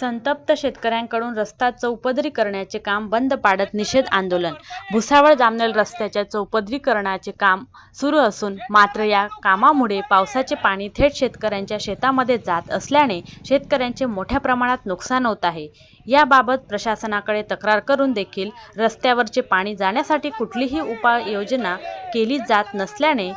संतप्त शेतकऱ्यांकडून रस्ता चौपदरी करण्याचे काम बंद पाडत निषेध आंदोलन. भुसावळ जामनेल रस्त्याच्या चौपदरीकरणाचे काम सुरू असून मात्र या कामामुळे पावसाचे पाणी थेट शेतकऱ्यांच्या शेतामध्ये जात असल्याने शेतकऱ्यांचे मोठ्या प्रमाणात नुकसान होत आहे. याबाबत प्रशासनाकडे तक्रार करून देखील रस्त्यावरचे पाणी जाण्यासाठी कुठलीही उपाययोजना केली जात नसल्याने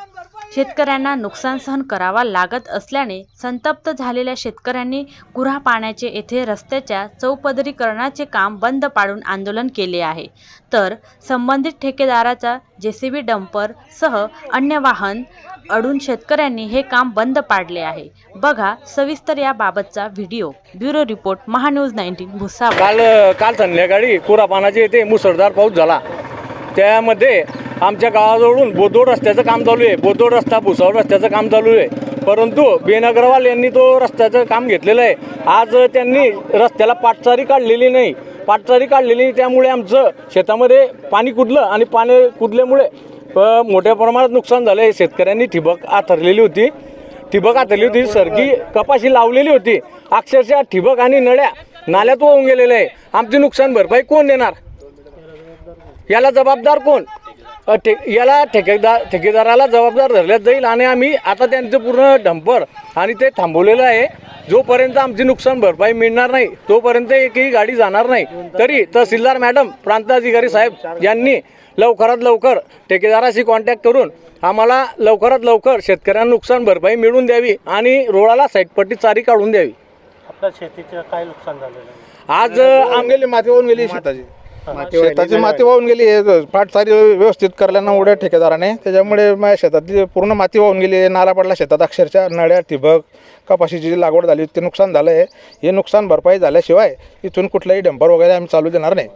शेतकऱ्यांना नुकसान सहन करावा लागत असल्याने संतप्त झालेल्या शेतकऱ्यांनी गुरा पाण्याचे येथे रस्त्याच्या चौपदरीकरणाचे काम बंद पाडून आंदोलन केले आहे. तर संबंधित ठेकेदाराचा जेसीबी डंपर सह अन्य वाहन अडून शेतकऱ्यांनी हे काम बंद पाडले आहे. बघा सविस्तर याबाबतचा video. Bureau report MahaNews nineteen Bhusawal. काल काल संध्याकाळी कोरापानाचे येथे मुसळधार पाऊस झाला. त्यामध्ये आमच्या गावाजवळून बोदोड रस्त्याचं काम चालू आहे. बोदोड रस्ता भुसावळ रस्त्याचं काम चालू आहे. परंतु बेन अग्रवाल यांनी तो रस्त्याचं काम घेतलेलं आहे. आज त्यांनी रस्त्याला पाटचारी काढलेली नाही. पाटचारी काढलेली नाही त्यामुळे आमचं शेतामध्ये पाणी कुदलं आणि पाणी कुदल्यामुळे मोठ्या प्रमाणात नुकसान झालं. आहे शेतकऱ्यांनी ठिबक आथरलेली होती. ठिबक आथरली होती सरकी कपाशी लावलेली होती. अक्षरशः ठिबक आणि नळ्या नाल्यात वाहून गेलेल्या आहे. आमची नुकसान भरपाई कोण देणार? याला जबाबदार कोण? ठे याला ठेकेदार ठेकेदाराला जबाबदार धरल्यात जाईल आणि आम्ही आता त्यांचं पूर्ण डंपर आणि ते थांबवलेलं आहे. जोपर्यंत आमची नुकसान भरपाई मिळणार नाही तोपर्यंत एकही गाडी जाणार नाही. तरी तहसीलदार मॅडम प्रांताधिकारी साहेब यांनी लवकरात लवकर ठेकेदाराशी कॉन्टॅक्ट करून आम्हाला लवकरात लवकर शेतकऱ्यांना नुकसान भरपाई मिळवून द्यावी आणि रोडाला साईडपट्टी चारी काढून द्यावी. आपल्या शेतीचं काय नुकसान झालेलं आज वाहून गेली माती वाहून गेली शेताची. शेताची माती वाहून गेली हे पाट सारी व्यवस्थित करल्यानं ठेकेदाराने. त्याच्यामुळे माझ्या शेतातली पूर्ण माती वाहून गेली नाला पडला शेतात अक्षरशः नळ्या ठिबक कपाशीची जी लागवड झाली ते नुकसान झालं आहे हे नुकसान भरपाई झाल्याशिवाय इथून कुठलाही डंपर वगैरे आम्ही चालू देणार नाही.